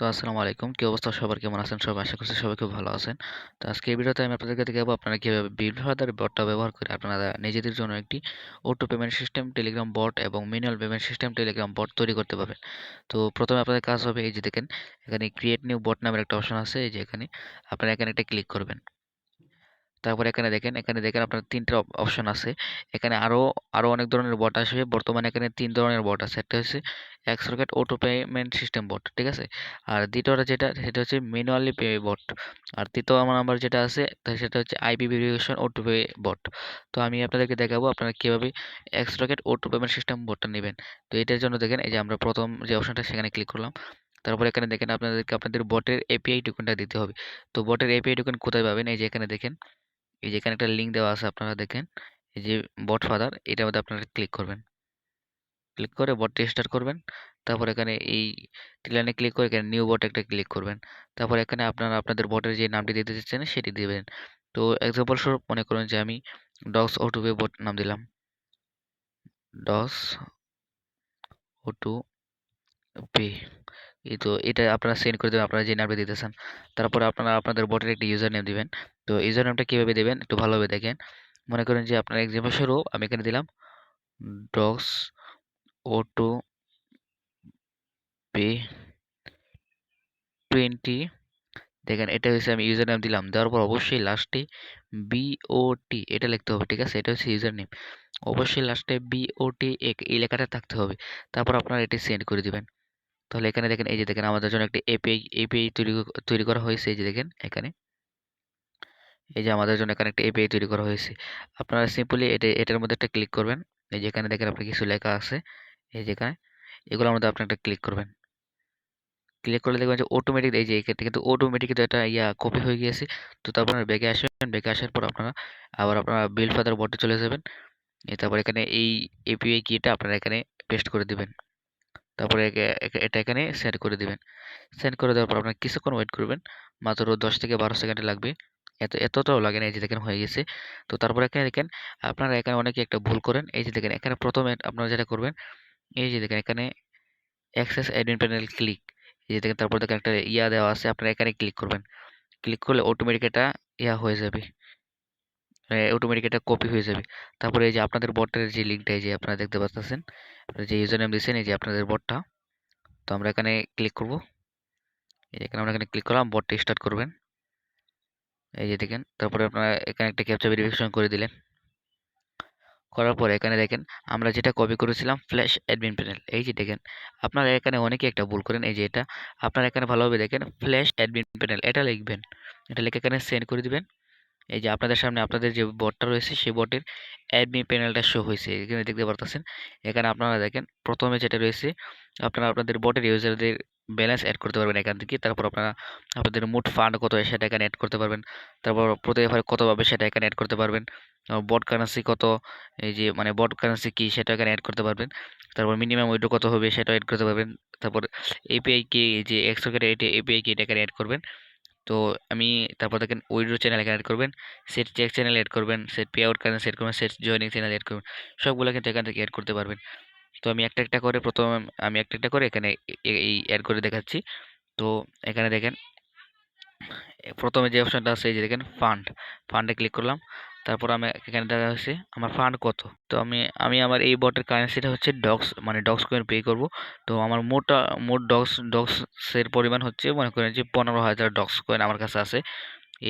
তো আসসালামু আলাইকুম। কি অবস্থা? সবার কেমন আছেন? সবাই আশা করছি সবাই খুব ভালো আছেন। তো আজকে এই ভিডিওতে আমি আপনাদেরকে দেখাবো আপনারা কীভাবে ফাদার বটটা ব্যবহার করে আপনারা নিজেদের জন্য একটি auto payment system Telegram bot এবং manual payment system Telegram bot তৈরি করতে পারবেন। তো প্রথমে আপনাদের কাজ হবে এই যে দেখেন, এখানে ক্রিয়েট নিউ বট নামের একটা অপশন আছে, এই যে এখানে আপনারা এখানে একটা ক্লিক করবেন। তারপর এখানে দেখেন এখানে দেখেন আপনার তিনটা অপশন আছে। এখানে আরও আরও অনেক ধরনের বট আসবে। বর্তমানে এখানে তিন ধরনের বট আছে। একটা হচ্ছে X rocket auto payment system bot ঠিক আছে? আর দ্বিতীয়টা যেটা, সেটা হচ্ছে ম্যানুয়ালি পে বট আর তৃতীয় আমার নাম্বার যেটা আছে সেটা হচ্ছে IP verification auto pay bot তো আমি আপনাদেরকে দেখাবো আপনারা কীভাবে X rocket auto payment system বটটা নেবেন। তো এটার জন্য দেখেন, এই যে আমরা প্রথম যে অপশনটা সেখানে ক্লিক করলাম। তারপরে এখানে দেখেন, আপনাদেরকে, আপনাদের বটের এপিআই টোকেনটা দিতে হবে। তো বটের এপিআই টোকেন কোথায় পাবেন? এই যে এখানে দেখেন। এই যে এখানে একটা লিঙ্ক দেওয়া আছে আপনারা দেখেন, এই যে বট ফাদার এটার মধ্যে আপনারা ক্লিক করবেন। ক্লিক করে বটটি স্টার্ট করবেন, তারপর এখানে এই লাইনে ক্লিক করে এখানে নিউ বট একটা ক্লিক করবেন। তারপর এখানে আপনারা আপনাদের বটের যে নামটি দিতে চাচ্ছেন সেটি দিবেন। তো এক্সাম্পল স্বরূপ মনে করুন যে আমি ডস ও টু বট নাম দিলাম। ডস ও টু পে এই তো এটা আপনারা সেন্ড করে দেবেন, আপনারা যে নামটা দিতেছেন তারপরে আপনারা আপনাদের বটের একটি ইউজার নেম দিবেন। তো ইউজার নেমটা কীভাবে দেবেন? একটু ভালোভাবে দেখেন। মনে করেন যে আপনার এক্সাম্পল স্বরূপ আমি এখানে দিলাম ডস ও টু পে টোয়েন্টি দেখেন এটা হচ্ছে আমি ইউজার নেম দিলাম। দেওয়ার পর অবশ্যই লাস্টে বিওটি এটা লিখতে হবে, ঠিক আছে? এটা হচ্ছে ইউজার নেম অবশ্যই লাস্টে বিওটি এই লেখাটা থাকতে হবে। তারপর আপনারা এটি সেন্ড করে দিবেন। তাহলে এখানে দেখেন, এই যে দেখেন আমাদের জন্য একটি এপিআই এপিআই তৈরি তৈরি করা হয়েছে, এই যে দেখেন, এখানে। এই যে আমাদের জন্য এখানে একটা এপিআই তৈরি করা হয়েছে। আপনারা সিম্পলি এটা, এটার মধ্যে একটা ক্লিক করবেন। এই যে এখানে দেখেন আপনার কিছু লেখা আছে। এই যেখানে এগুলোর মধ্যে আপনি একটা ক্লিক করবেন। ক্লিক করলে দেখবেন যে অটোমেটিক এই যে এক্ষেত্রে কিন্তু অটোমেটিক এটা ইয়া কপি হয়ে গিয়েছে। তো তারপর ব্যাগে আসবেন ব্যাগে আসার পর আপনারা আবার আপনারা বিল ফাদার বটে চলে যাবেন। তারপর এখানে এই এপিআই কিটা আপনারা এখানে পেস্ট করে দিবেন। তারপরে এটা এখানে সেন্ড করে দিবেন। সেন্ড করে দেওয়ার পর আপনার কিছুক্ষণ ওয়েট করবেন। মাত্র দশ থেকে বারো সেকেন্ড লাগবে। এত, এতটাও লাগে না এই যে দেখেন হয়ে গেছে। তো তারপরে এখানে দেখেন, আপনারা এখানে অনেকে একটা ভুল করেন। এই যে দেখেন, এখানে প্রথমে আপনারা যেটা করবেন, এই যে দেখেন, এখানে অ্যাক্সেস অ্যাডমিন প্যানেল ক্লিক এই যে দেখেন, তারপর দেখেন একটা ইয়া দেওয়া আছে, আপনারা এখানে ক্লিক করবেন। ক্লিক করলে অটোমেটিক এটা ইয়া হয়ে যাবে। অটোমেটিক এটা কপি হয়ে যাবে। তারপরে এই যে আপনাদের বটের যে লিঙ্কটা এই যে আপনারা দেখতে পাচ্ছেন যে ইউজার নেম দিয়েছেন, এই যে আপনাদের বটটা তো আমরা এখানে ক্লিক করব। এখানে আমরা এখানে ক্লিক করলাম বটটা স্টার্ট করবেন। এই যে দেখেন, তারপরে আপনারা এখানে একটা ক্যাপচা ভেরিফিকেশন করে দিলেন। করার পরে এখানে দেখেন, আমরা যেটা কপি করেছিলাম ফ্ল্যাশ অ্যাডমিন প্যানেল এই যে দেখেন, আপনারা এখানে অনেকে একটা ভুল করেন, এই যে এটা। আপনারা এখানে ভালোভাবে দেখেন ফ্ল্যাশ অ্যাডমিন প্যানেল এটা লিখবেন। এটা লিখে এখানে সেন্ড করে দিবেন। এই যে আপনাদের সামনে আপনাদের যে বটটা রয়েছে, সেই বটের অ্যাডমিন প্যানেলটা শো হয়েছে, এখানে দেখতে পারতেছেন। এখানে আপনারা দেখেন, প্রথমে যেটা রয়েছে, আপনারা আপনাদের বটের ইউজারদের ব্যালেন্স অ্যাড করতে পারবেন এখান থেকে। তারপর আপনারা আপনাদের মোট ফান্ড কত সেটা এখানে অ্যাড করতে পারবেন। তারপর প্রতি কত পাবে সেটা এখানে অ্যাড করতে পারবেন। বট কারেন্সি কত, এই যে মানে বট কারেন্সি কী সেটা এখানে অ্যাড করতে পারবেন। তারপর মিনিমাম উইড্রো কত হবে সেটা অ্যাড করতে পারবেন। তারপর এপিআই কি যে একশো কেটে এপিআই কি এটা এখানে অ্যাড করবেন। তো আমি তারপর দেখেন উইড্রো চ্যানেল এখানে অ্যাড করবেন সেট চেক চ্যানেল অ্যাড করবেন set pay out currency add করবেন সেট জয়নিং চ্যানেল অ্যাড করবেন, সবগুলো কিন্তু এখান থেকে অ্যাড করতে পারবেন। তো আমি একটা একটা করে প্রথম আমি একটা একটা করে এখানে এই অ্যাড করে দেখাচ্ছি। তো এখানে দেখেন প্রথমে যে অপশানটা আছে এই যে দেখেন ফান্ড ফান্ডে ক্লিক করলাম। তারপর আমি এখানে দেখা হচ্ছে আমার ফান্ড কত? তো আমি আমি আমার এই বটের কারেন্সিটা হচ্ছে ডক্স মানে ডক্স কয়েন পে করব। তো আমার মোটা, মোট ডক্স ডক্সের পরিমাণ হচ্ছে মনে করেন যে পনেরো হাজার ডক্স কয়েন আমার কাছে আছে।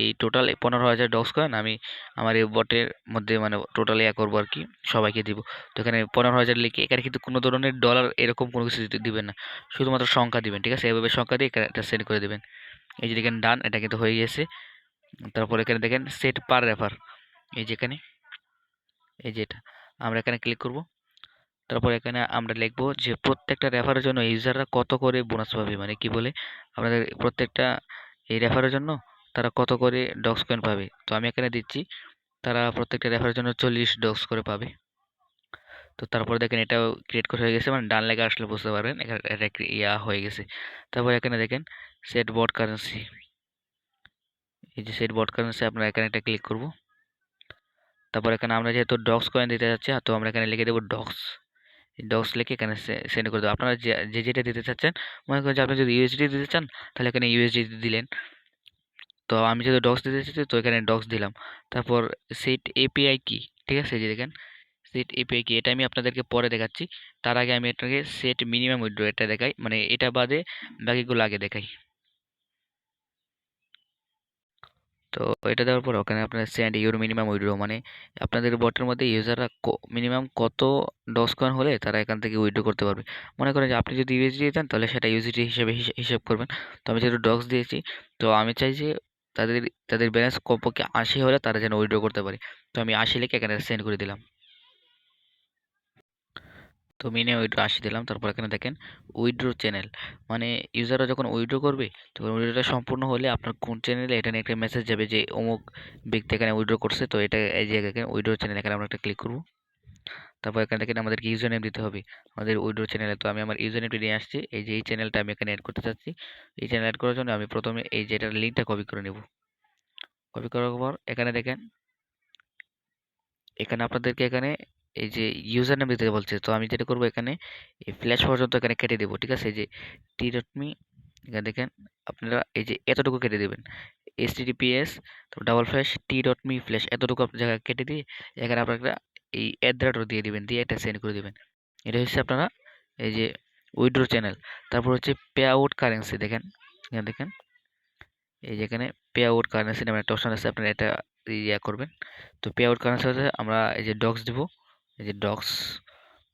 এই টোটাল পনেরো হাজার ডক্স কয়েন আমি আমার এই বটের মধ্যে মানে টোটাল ইয়া করব আর কি, সবাইকে দিব। তো এখানে পনেরো হাজার লিখে, এখানে কিন্তু কোনো ধরনের ডলার এরকম কোনো কিছু দিবেন না। শুধুমাত্র সংখ্যা দিবেন, ঠিক আছে? এভাবে সংখ্যা দিয়ে এটা সেন্ড করে দেবেন। এই যে দেখেন ডান এটা কিন্তু হয়ে গেছে। তারপর এখানে দেখেন সেট পার রেফার এই যেখানে এই যেটা আমরা এখানে ক্লিক করব। তারপর এখানে আমরা লিখব যে প্রত্যেকটা রেফারের জন্য ইউজাররা কত করে বোনাস পাবে মানে কি বলে? আপনাদের প্রত্যেকটা এই রেফারের জন্য তারা কত করে ডক্স কয়েন পাবে? তো আমি এখানে দিচ্ছি, তারা প্রত্যেকটা রেফারের জন্য চল্লিশ ডক্স করে পাবে। তো তারপর দেখেন এটাও ক্রিয়েট করে হয়ে গেছে মানে ডান লেগে আসলে বুঝতে পারবেন, এখানে এটা ইয়া হয়ে গেছে। তারপর এখানে দেখেন সেট বট কারেন্সি এই যে সেট বট কারেন্সি আপনারা এখানে একটা ক্লিক করব। তারপর এখানে আমরা যেহেতু ডক্স কয়েন দিতে যাচ্ছি তো আমরা এখানে লিখে দেবো ডক্স ডক্স লিখে এখানে সেন্ড করে দেবো। আপনারা যে যেটা দিতে চাচ্ছেন, মনে করেন যে আপনি যদি ইউএসডি দিতে চান, তাহলে এখানে ইউএসডি দিলেন। তো আমি যেহেতু ডক্স দিতে চাচ্ছি তো এখানে ডক্স দিলাম। তারপর সেট এপিআই কি? ঠিক আছে যে দেখেন সেট এপিআই কি? এটা আমি আপনাদেরকে পরে দেখাচ্ছি। তার আগে আমি এটাকে সেট মিনিমাম উইড্রো এটা দেখাই। মানে এটা বাদে বাকিগুলো আগে দেখাই। তো এটা দেওয়ার পর ওখানে আপনার সেন্ড ইউর মিনিমাম উইড্রো মানে আপনাদের বটের মধ্যে ইউজাররা মিনিমাম কত ডস কয়েন হলে তারা এখান থেকে উইড্রো করতে পারবে। মনে করেন যে আপনি যদি ইউএসডি দেন তাহলে সেটা ইউজিটি হিসেবে হিসেব করবেন। তো আমি যেহেতু ডক্স দিয়েছি, তো আমি চাই যে তাদের তাদের ব্যালেন্স কমপক্ষে আশি হলে তারা যেন উইড্রো করতে পারে। তো আমি আশি লিখে এখানে সেন্ড করে দিলাম। তো মিনে উইড্রো আশি দিলাম, তারপর এখানে দেখেন উইড্রো চ্যানেল মানে ইউজাররা যখন উইড্রো করবে, তখন উইড্রোটা সম্পূর্ণ হলে আপনার কোন চ্যানেলে এটা নিয়ে একটা মেসেজ যাবে যে অমুক ব্যক্তি এখানে উইড্রো করছে, তো এটা এই যে এখানে উইড্রো চ্যানেল এখানে আমরা একটা ক্লিক করব। তারপর এখানে দেখেন আমাদেরকে ইউজার নেম দিতে হবে। আমাদের উইড্রো চ্যানেলে তো আমি আমার ইউজার নেমটি নিয়ে আসছি, এই যে এই চ্যানেলটা আমি এখানে অ্যাড করতে চাচ্ছি। এই চ্যানেল অ্যাড করার জন্য আমি প্রথমে এই যে এটার লিঙ্কটা কপি করে নেব। কপি করার পর এখানে দেখেন, এখানে আপনাদেরকে এখানে এই যে ইউজার নেম দিতে বলছে, তো আমি যেটা করব এখানে, এই ফ্ল্যাশ পর্যন্ত এখানে কেটে দেবো, ঠিক আছে? এই যে টি ডট মি এখানে দেখেন, আপনারা এই যে এতটুকু কেটে দেবেন। S HTTPS double slash T dot me slash এতটুকু আপনার জায়গায় কেটে দিয়ে, এখানে আপনারা এই অ্যাড্রাটও দিয়ে দিবেন, দিয়ে এটা সেন্ড করে দেবেন। এটা হচ্ছে আপনারা এই যে উইড্রো চ্যানেল তারপর হচ্ছে পে আউট কারেন্সি দেখেন, এখানে দেখেন, এই যেখানে পে আউট কারেন্সি নামে একটা অপশন আছে, আপনারা এটা ইয়া করবেন। তো পে আউট কারেন্সি আমরা এই যে ডক্স দিব এই যে ডক্স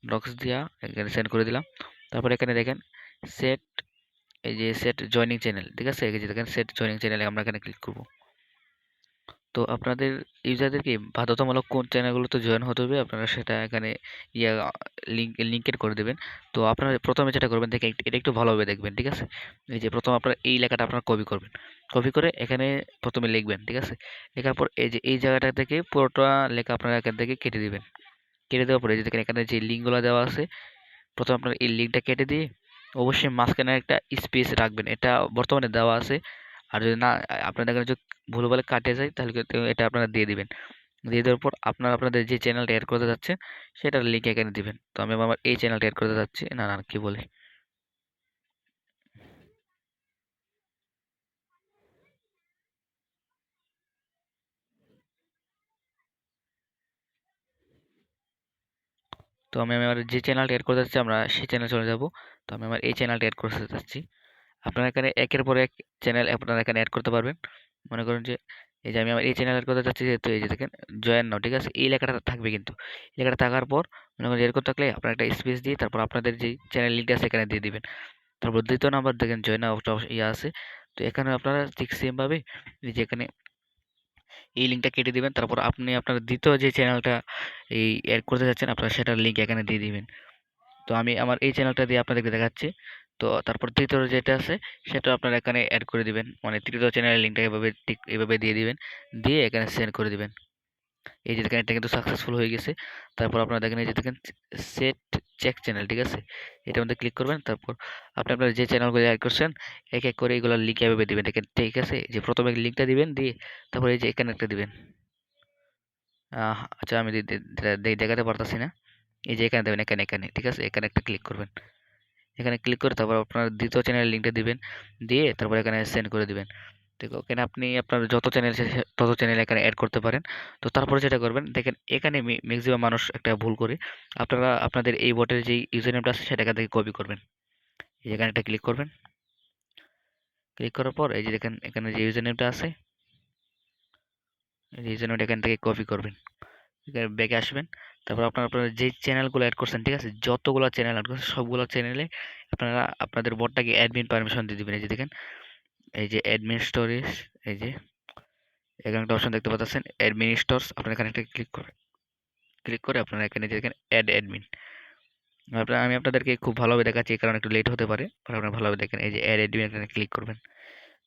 ডক্স দিয়া এখানে সেন্ড করে দিলাম। তারপর এখানে দেখেন সেট এই যে সেট জয়নিং চ্যানেল ঠিক আছে? এই যে দেখেন সেট জয়নিং চ্যানেলে আমরা এখানে ক্লিক করব। তো আপনাদের ইউজারদেরকে বাধ্যতামূলক কোন চ্যানেলগুলোতে জয়েন হতে হবে, আপনারা সেটা এখানে ইয়া লিঙ্ক লিঙ্কের করে দেবেন। তো আপনারা প্রথমে যেটা করবেন দেখে এটা একটু ভালোভাবে দেখবেন, ঠিক আছে? এই যে প্রথম আপনারা এই লেখাটা আপনারা কপি করবেন। কপি করে এখানে প্রথমে লিখবেন, ঠিক আছে? লেখার পর এই যে, এই জায়গাটা থেকে পুরোটা লেখা আপনারা এখান থেকে কেটে দিবেন। কেটে দেওয়ার পরে দেখেন এখানে যে লিঙ্কগুলো দেওয়া আছে, প্রথমে আপনার এই লিঙ্কটা কেটে দিয়ে অবশ্যই মাঝখানে একটা স্পেস রাখবেন। এটা বর্তমানে দেওয়া আছে। আর যদি না, আপনাদের এখানে যদি ভুলভাবে কাটে যায়, তাহলে এটা আপনারা দিয়ে দিবেন। দিয়ে দেওয়ার পর আপনারা আপনাদের যে চ্যানেলটা অ্যাড করতে যাচ্ছেন সেটার লিঙ্ক এখানে দিবেন। তো আমি আমার এই চ্যানেলটা অ্যাড করতে যাচ্ছি না না কি বলে? তো আমি আমার যে চ্যানেলটা অ্যাড করতে যাচ্ছি, আমরা সেই চ্যানেল চলে যাব। তো আমি আমার এই চ্যানেলটা অ্যাড করতে যাচ্ছি। আপনারা এখানে একের পর এক চ্যানেল আপনারা এখানে অ্যাড করতে পারবেন। মনে করেন যে, এই যে আমি আমার এই চ্যানেল অ্যাড করতে চাচ্ছি যেহেতু, এই যে দেখেন, জয়েন নাও, ঠিক আছে? এই লেখাটা থাকবে কিন্তু। এই লেখাটা থাকার পর মনে করেন এরকম থাকলে আপনারা একটা স্পেস দিয়ে তারপর আপনাদের যে চ্যানেল লিঙ্কটা আছে এখানে দিয়ে দিবেন। তারপর দ্বিতীয় নাম্বার দেখেন জয়েন নাও ইয়ে আছে। তো এখানে আপনারা ঠিক সেমভাবে যে এখানে এই লিঙ্কটা কেটে দিবেন, তারপর আপনি আপনার দ্বিতীয় যে চ্যানেলটা এই অ্যাড করতে যাচ্ছেন, আপনার সেটার লিঙ্ক এখানে দিয়ে দিবেন। তো আমি আমার এই চ্যানেলটা দিয়ে আপনাদেরকে দেখাচ্ছি। তো তারপর তৃতীয় যেটা আছে, সেটা আপনারা এখানে অ্যাড করে দিবেন। মানে তৃতীয় চ্যানেলের লিঙ্কটা এভাবে ঠিক এভাবে দিয়ে দিবেন, দিয়ে এখানে সেন্ড করে দিবেন। এই যে দেখেন, এটা কিন্তু সাকসেসফুল হয়ে গেছে। তারপর আপনারা দেখেন, এই যে দেখেন সেট চেক চ্যানেল ঠিক আছে? এটার মধ্যে ক্লিক করবেন, তারপর আপনি আপনার যে চ্যানেলগুলো অ্যাড করছেন, এক এক করে এগুলো লিঙ্ক এভাবে দিবেন। দেখেন, ঠিক আছে? যে প্রথমে লিঙ্কটা দিবেন, দিয়ে তারপর এই যে এখানে একটা দিবেন। আচ্ছা আমি দেখাতে পারতাছি না। এই যে এখানে দেবেন, এখানে এখানে, ঠিক আছে? এখানে একটা ক্লিক করবেন। এখানে ক্লিক করে তারপর আপনার দ্বিতীয় চ্যানেলের লিঙ্কটা দিবেন, দিয়ে তারপর এখানে সেন্ড করে দিবেন। ঠিক ওখানে আপনি আপনার যত চ্যানেল তত চ্যানেল এখানে অ্যাড করতে পারেন। তো তারপরে যেটা করবেন, দেখেন এখানে ম্যাক্সিমাম মানুষ একটা ভুল করে, আপনারা আপনাদের এই বটের যে ইউজার নেমটা আছে সেটা থেকে কপি করবেন। এই এখানে একটা ক্লিক করবেন। ক্লিক করার পর এই যে দেখেন, এখানে যে ইউজার নেমটা আছে ইউজার নেমটা এখান থেকে কপি করবেন। এখানে ব্যাগে আসবেন। তারপর আপনারা আপনারা যে চ্যানেলগুলো অ্যাড করছেন, ঠিক আছে, যতগুলো চ্যানেল অ্যাড করছেন, সবগুলো চ্যানেলে আপনারা আপনাদের বটটাকে অ্যাডমিন পারমিশন দিয়ে দেবেন। এই যে দেখেন এই যে অ্যাডমিন স্টোরেজ এই যে, এখানে একটা অপশন দেখতে পাচ্ছেন অ্যাডমিন স্টোরস আপনারা এখানে একটা ক্লিক করে ক্লিক করে আপনারা এখানে দেখেন অ্যাড অ্যাডমিন আপনার আমি আপনাদেরকে খুব ভালোভাবে দেখাচ্ছি, এই কারণে একটু লেট হতে পারে আপনারা ভালোভাবে দেখেন, এই যে অ্যাড অ্যাডমিন এখানে ক্লিক করবেন।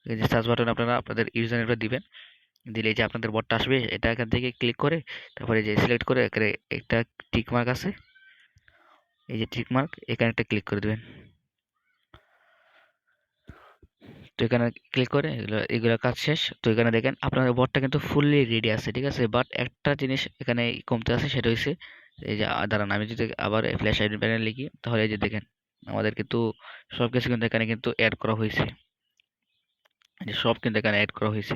এই যে সার্চ বাটন আপনারা আপনাদের ইউজার নেমটা দিবেন, দিলে যে আপনাদের বটটা আসবে, এটা এখান থেকে ক্লিক করে, তারপরে যে সিলেক্ট করে, এখানে একটা টিক মার্ক আছে, এই যে টিক মার্ক এখানে একটা ক্লিক করে দেবেন। তো এখানে ক্লিক করে এগুলো এগুলো কাজ শেষ। তো এখানে দেখেন আপনার বটটা কিন্তু ফুললি রেডি আছে, ঠিক আছে? বাট একটা জিনিস এখানে কমতে আছে, সেটা হচ্ছে এই যে দাঁড়ান, আমি যদি আবার ফ্ল্যাশ আইডি প্যানেল লিখি, তাহলে এই যে দেখেন, আমাদের কিন্তু সব কিছু কিন্তু এখানে কিন্তু অ্যাড করা হয়েছে যে সব কিন্তু এখানে অ্যাড করা হয়েছে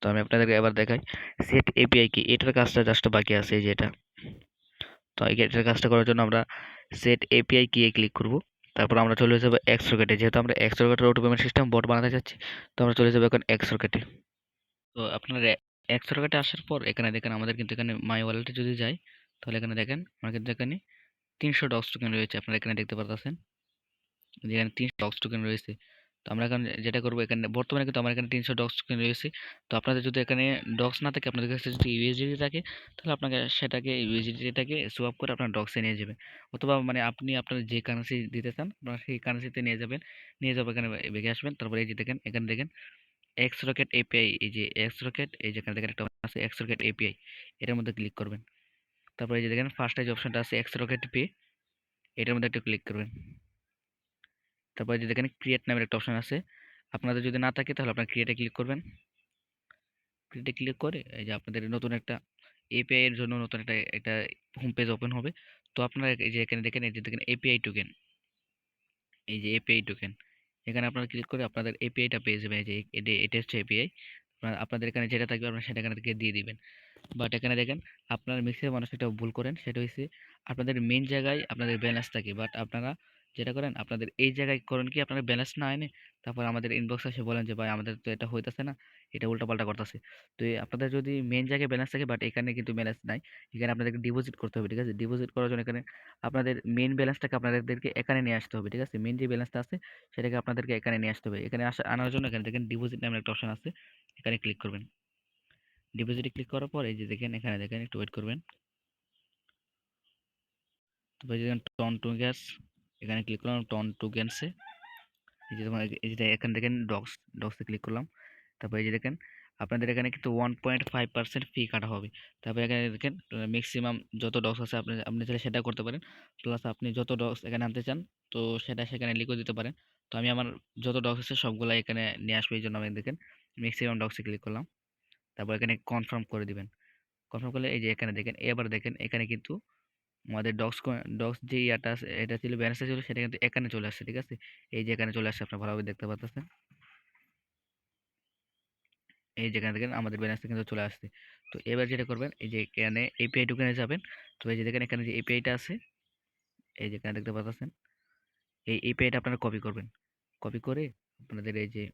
তো আমি আপনাদেরকে এবার দেখাই সেট এপিআই কি? এটার কাজটা জাস্ট বাকি আছে, এই যে এটা। তো এটার কাজটা করার জন্য আমরা সেট এপিআই কি এ ক্লিক করব। তারপর আমরা চলে যাব এক্স রকেটে যেহেতু আমরা এক্স রকেটের অটো পেমেন্ট সিস্টেম বট বানাতে চাচ্ছি, তো আমরা চলে যাব এখন এক্স রকেটে তো আপনারা এক্স রকেটে আসার পর এখানে দেখেন আমাদের কিন্তু এখানে মাই ওয়ালেটে যদি যাই, তাহলে এখানে দেখেন আমার কিন্তু এখানে তিনশো ডক্স টোকেন রয়েছে। আপনারা এখানে দেখতে পারতেছেন? যেখানে তিনশো ডক্স টোকেন রয়েছে। তো আমরা এখানে যেটা করব, এখানে বর্তমানে কিন্তু আমার এখানে তিনশো ডক্স রয়েছে তো আপনাদের যদি এখানে ডক্স না থাকে, আপনাদের কাছে যদি ইউএসডিটি থাকে, তাহলে আপনাকে সেটাকে ইউএসডিটিটাকে সোয়াপ করে আপনার ডক্সে নিয়ে যাবেন অথবা মানে আপনি আপনার যে কারেন্সি দিতে চান, আপনারা সেই কারেন্সিতে নিয়ে যাবেন। নিয়ে যাব এখানে বেগে আসবেন। তারপরে এই যে দেখেন, এখানে দেখেন এক্স রকেট এপিআই এই যে এক্স রকেট এই যেখানে দেখেন একটা আছে এক্স রকেট এপিআই এটার মধ্যে ক্লিক করবেন। তারপরে এই যে দেখেন ফার্স্ট যে অপশনটা আছে এক্স রকেট পে এটার মধ্যে একটু ক্লিক করবেন। তারপরে যে দেখেন ক্রিয়েট নামের একটা অপশন আছে। আপনাদের যদি না থাকে তাহলে আপনারা ক্রিয়েটে ক্লিক করবেন। ক্রিয়েটে ক্লিক করে এই যে আপনাদের নতুন একটা এপিআই এর জন্য নতুন একটা একটা হোম পেজ ওপেন হবে। তো আপনারা এই যে এখানে দেখেন, এই যে দেখেন এপিআই টোকেন এই যে এপিআই টোকেন এখানে আপনারা ক্লিক করে আপনাদের এপিআইটা পেয়ে যাবেন। এই যে এটা হচ্ছে এপিআই আপনাদের এখানে যেটা থাকবে আপনারা সেটা এখানে থেকে দিয়ে দিবেন। বাট এখানে দেখেন, আপনার ম্যাক্সিমাম মানুষ একটা ভুল করেন। সেটা হচ্ছে আপনাদের মেন জায়গায় আপনাদের ব্যালেন্স থাকে। বাট আপনারা যেটা করেন, আপনাদের এই জায়গায় করেন কি আপনারা ব্যালেন্স না এনে তারপর আমাদের ইনবক্স এসে বলেন যে, ভাই, আমাদের তো এটা হইতেছে না, এটা উল্টাপাল্টা করতেছে। তো আপনাদের যদি মেন জায়গায় ব্যালেন্স থাকে বাট এখানে কিন্তু ব্যালেন্স নাই, এখানে আপনাদেরকে ডিপোজিট করতে হবে, ঠিক আছে? ডিপোজিট করার জন্য এখানে আপনাদের মেন ব্যালেন্সটাকে আপনাদেরকে এখানে নিয়ে আসতে হবে, ঠিক আছে? মেন যে ব্যালেন্সটা আছে, সেটাকে আপনাদেরকে এখানে নিয়ে আসতে হবে। এখানে আসা, আনার জন্য এখানে দেখেন ডিপোজিট নামের একটা অপশন আছে, এখানে ক্লিক করবেন। ডিপোজিটে ক্লিক করার পর এই যে দেখেন, এখানে দেখেন, একটু ওয়েট করবেন। তারপর দেখেন টন টু গ্যাস এখানে ক্লিক করলাম টন টু গ্যাসে এই যে তোমার এই যে এখানে দেখেন ডক্স ডক্সে ক্লিক করলাম। তারপর এই যে দেখেন, আপনাদের এখানে কিন্তু one point five percent fee কাটা হবে। তারপরে এখানে দেখেন ম্যাক্সিমাম যত ডক্স আছে আপনি আপনি চাইলে সেটা করতে পারেন। প্লাস আপনি যত ডক্স এখানে আনতে চান, তো সেটা সেখানে লিখে দিতে পারেন। তো আমি আমার যত ডক্স আছে সবগুলো এখানে নিয়ে আসব এই জন্য আমি দেখেন ম্যাক্সিমাম ডক্সে ক্লিক করলাম। তারপর এখানে কনফার্ম করে দিবেন। কনফার্ম করলে এই যে এখানে দেখেন, এবার দেখেন, এখানে কিন্তু আমাদের ডক্স ডক্স যে ইয়াটা এটা ছিল ব্যালেন্সটা ছিল, সেটা কিন্তু এখানে চলে আসছে, ঠিক আছে? এই যে এখানে চলে আসছে, আপনারা ভালোভাবে দেখতে পাচ্ছেন এই যেখানে দেখেন আমাদের ব্যালেন্সটা কিন্তু চলে আসছে। তো এবার যেটা করবেন, এই যে এখানে এপিআই ঢুকে যাবেন, তো এই যে দেখেন, এখানে যে এপিআইটা আছে, এই যেখানে দেখতে পাচ্ছেন এই এপিআইটা আপনারা কপি করবেন। কপি করে আপনাদের এই যে,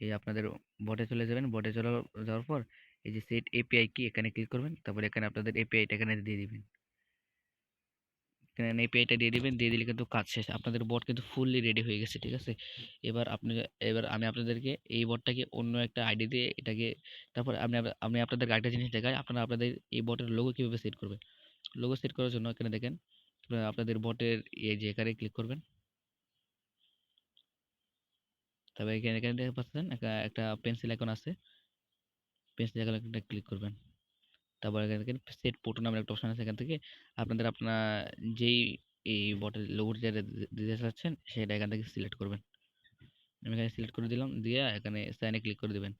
এই আপনাদের বটে চলে যাবেন। বটে চলে যাওয়ার পর এই যে সেট এপিআই কি এখানে ক্লিক করবেন? তারপরে এখানে আপনাদের এপিআইটা এখানে দিয়ে দিবেন। এখানে এপিআইটা দিয়ে দিবেন, দিয়ে দিলে কিন্তু কাজ শেষ। আপনাদের বট কিন্তু ফুললি রেডি হয়ে গেছে, ঠিক আছে? এবার আপনি, এবার আমি আপনাদেরকে এই বটটাকে অন্য একটা আইডি দিয়ে এটাকে, তারপর আপনি আমি আপনাদের আরেকটা জিনিস দেখাই। আপনারা আপনাদের এই বটের লোগো কীভাবে সেট করবেন? লোগো সেট করার জন্য এখানে দেখেন আপনাদের বটের এই যে এখানে ক্লিক করবেন। তবে এখানে এখানে দেখতে পাচ্ছেন, একটা পেন্সিল এখন আছে। পেন্সিল একটা ক্লিক করবেন। তারপর এখানে দেখেন সেট ফটো নামের একটা অপশান আছে। এখান থেকে আপনাদের আপনার যেই এই বটের লোগোটা যেটা দিতে চাচ্ছেন সেটা এখান থেকে সিলেক্ট করবেন। আমি এখানে সিলেক্ট করে দিলাম। দিয়ে এখানে সাইনে ক্লিক করে দেবেন।